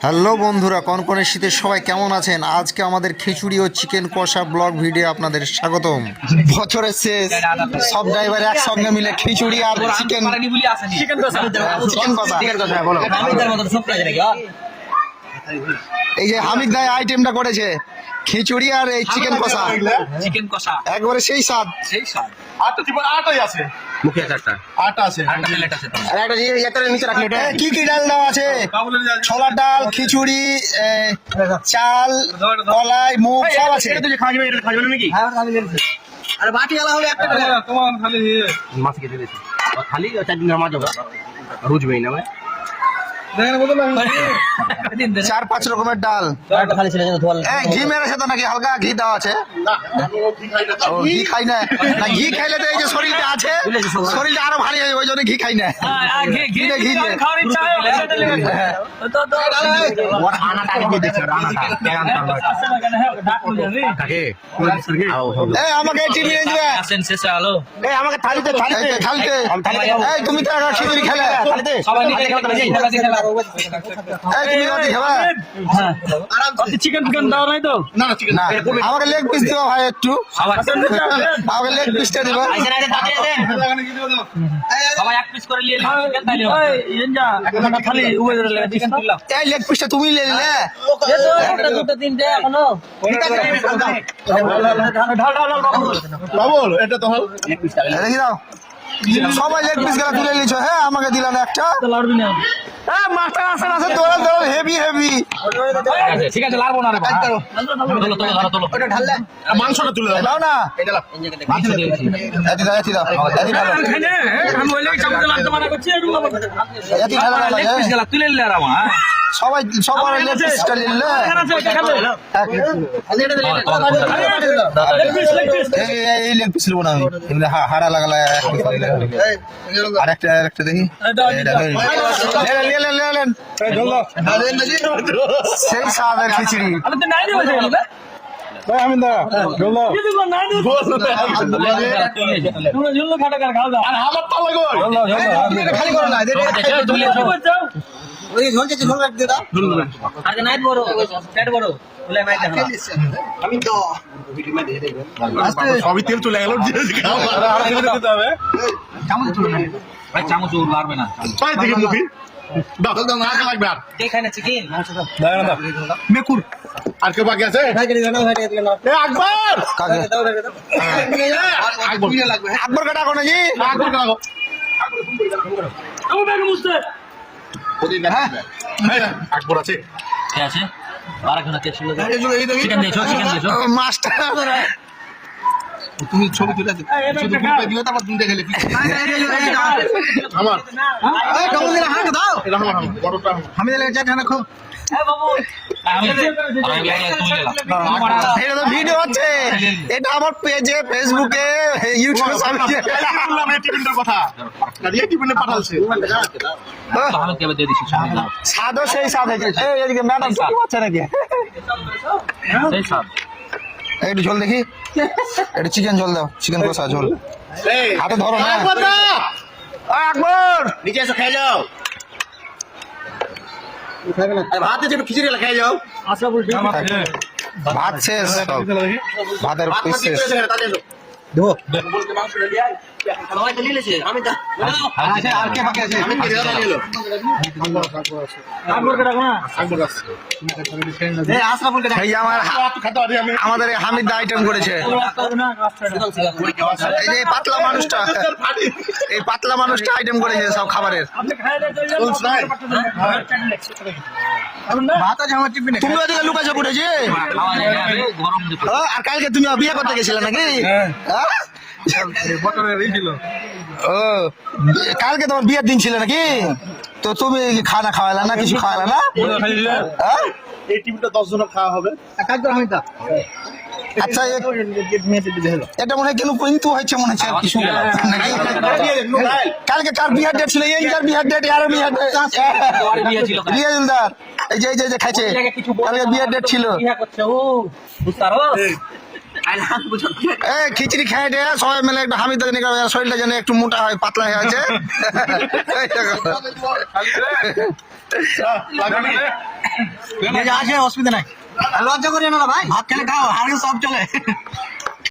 Hello বন্ধুরা কনকনের শীতে সবাই কেমন আছেন? আজকে আমাদের খিচুড়ি ও চিকেন কষা ব্লগ ভিডিও আপনাদের স্বাগতম। বছরের শেষ সব ড্রাইভার একসঙ্গে মিলে খিচুড়ি আর চিকেন চিকেন কষা। এই যে হামিদ ভাই আইটেমটা করেছে। খিচুড়ি আর এই চিকেন কষা। চিকেন কষা। একবারে সেই স্বাদ। সেই স্বাদ। আটটাই আছে। মুখে আটটা। আছে প্লেট আছে আর একটা একটা নিচে রাখলে কি কি ডাল দেওয়া আছে? ছোলার ডাল খিচুড়ি চাল কলাই মুগ সব আছে। তোমার খালি মাছ কেটে দিয়েছি। খালি চারদিন নামাজ হবে। রোজ বেই না দেখেন বলতো না চার পাঁচ রকমের ডাল। ঘি মেরেছে তো নাকি? হালকা ঘি দেওয়া আছে। ঘি খাই না। না ঘি খাইলে তো এই যে শরীরটা আছে শরীরটা আরও ভারী হয় ওই জন্য ঘি খাই না। ঘি দে, ঘি। এই আমাকে চিকেন চিকেন লেগ পিস দিও ভাই একটু আমাকে লেগ পিসটা দিবা সবাই এক পিস করে তাইলে খালি উবে ধরে লাগে এই লেগ পিসটা তুমি নিয়ে নিলে বাবুল এটা তো হল দেখি দাও সবাই লেগ পিসগুলা তুলে নিছো হ্যাঁ আমাকে দিলাম একটা হ্যাঁ মাস্টার আসেন আসেন তোরা তোরা হেভি হেভি ঠিক আছে লারবো না রে ভাই তোলো তোলো ধরো তোলো মাংসটা তুলে দাও না দাও আমি তুলে নিলে আর আমার সবাই সবার লেগ নিলে। এই এই- এই লেগ পিস নেব না আমি। এমনি হাড়া লাগালে আর একটা আর একটা দেখি। এই স্বাদের খিচুড়ি আমি দা আর আমার তো লাগো খালি করো না দে, দে। সবই তেল চলে গেল দিতে হবে। ভাই চামচ ও লারবে না। পাই থেকে মুখি দাও দাও না। লাগবে আর দাও না আর। কেউ বাকি আছে? এ আকবর? আকবর আকবর। কাটা কোনো আকবর হ্যাঁ আকবর আছে। আছে? আর একজন চিকেন দিয়েছ চিকেন দিয়েছ। মাস্টার। তুমি ছবি তুলে শুধু গ্রুপে দিও তারপর তুমি দেখে লিখি আমার এই হাঁক দাও বড়টা আমি দিলে ভিডিও আছে এটা আমার পেজে ফেসবুকে ইউটিউবে কথা সেই হয়েছে ম্যাডাম নাকি একটু ঝোল দেখি। একটু চিকেন ঝোল দাও চিকেন কষা ঝোল হাতে ধরো না। আকবর নিচে এসে খেয়ে যাও। ভাত আছে খিচুড়ি খেয়ে যাও। ভাত শেষ ভাতের পিস শেষ। আচ্ছা, আর কে বাকি আছে? এই যে আমার আমাদের হামিদ আইটেম করেছে। এই যে পাতলা মানুষটা এই পাতলা মানুষটা আইটেম করেছে সব খাবারের। তুমি ওদিকে লুকাছো গরম দিতে আর কালকে তুমি বিয়ে করতে গেছিলে নাকি? হ্যাঁ? ও কালকে তোমার বিয়ের দিন ছিল নাকি? তো তুমি খানা খাওয়ালে না কিছু খাওয়ালে না? হ্যাঁ? এই টিফিনটা দশ জনের খাওয়া হবে। আচ্ছা এটা মনে হয় কেন কিন্তু হয়েছে মনে হচ্ছে আর কিছু। নাকি? কালকে কার বিয়ার ডেট ছিল? এই কার বিয়ার ডেট আর বিয়ার ডেট বিয়ে ছিল কালকে। বিয়ে দিলদার এই যে যে- যে খাইছে। কালকে বিয়ার ডেট ছিল। এই খিচড়ি খাই দে সবাই মিলে একটু হামিদ নিয়ে শরীরটা যেন একটু মোটা হয় পাতলা হয়ে আছে। আছে অসুবিধা নাই। লজ্জা করিও না ভাই। ভাত খেলে খাও হারে সব চলে।